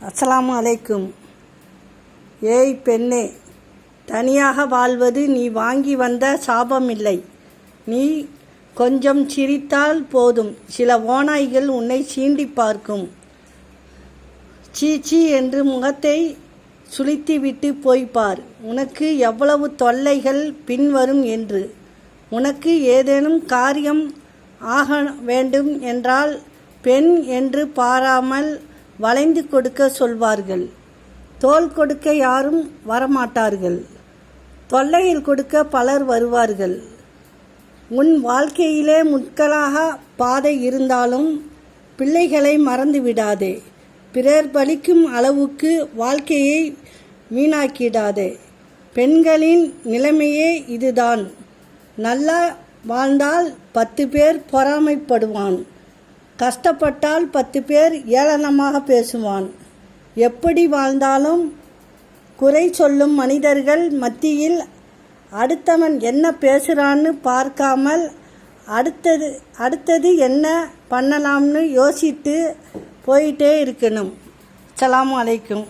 அஸ்லாம் அலைக்கும். ஏய் பெண்ணே தனியாக வாழ்வது நீ வாங்கி வந்த சாபம் இல்லை நீ கொஞ்சம் சிரித்தால் போதும். சில ஓநாய்கள் உன்னை சீண்டி பார்க்கும். சீ சீ என்று முகத்தை சுளித்துவிட்டு போய் பார். உனக்கு எவ்வளவு தொல்லைகள் பின்வரும் என்று. உனக்கு ஏதேனும் காரியம் ஆக வேண்டும் என்றால் பெண் என்று பாராமல் வளைந்து கொடுக்க சொல்வார்கள். தோல் கொடுக்க யாரும் வரமாட்டார்கள். தொல்லையில் கொடுக்க பலர் வருவார்கள். உன் வாழ்க்கையிலே முட்களாக பாதை இருந்தாலும் பிள்ளைகளை மறந்து விடாதே. பிறர் பலிக்கும் அளவுக்கு வாழ்க்கையை வீணாக்கிடாதே. பெண்களின் நிலைமையே இதுதான். நல்லா வாழ்ந்தால் பத்து பேர் பொறாமைப்படுவான். கஷ்டப்பட்டால் பத்து பேர் ஏளனமாக பேசுவான். எப்படி வாழ்ந்தாலும் குறை சொல்லும் மனிதர்கள் மத்தியில் அடுத்தவன் என்ன பேசுகிறான்னு பார்க்காமல் அடுத்தது அடுத்தது என்ன பண்ணலாம்னு யோசித்து போயிட்டே இருக்கணும். அஸ்ஸலாமு அலைக்கும்.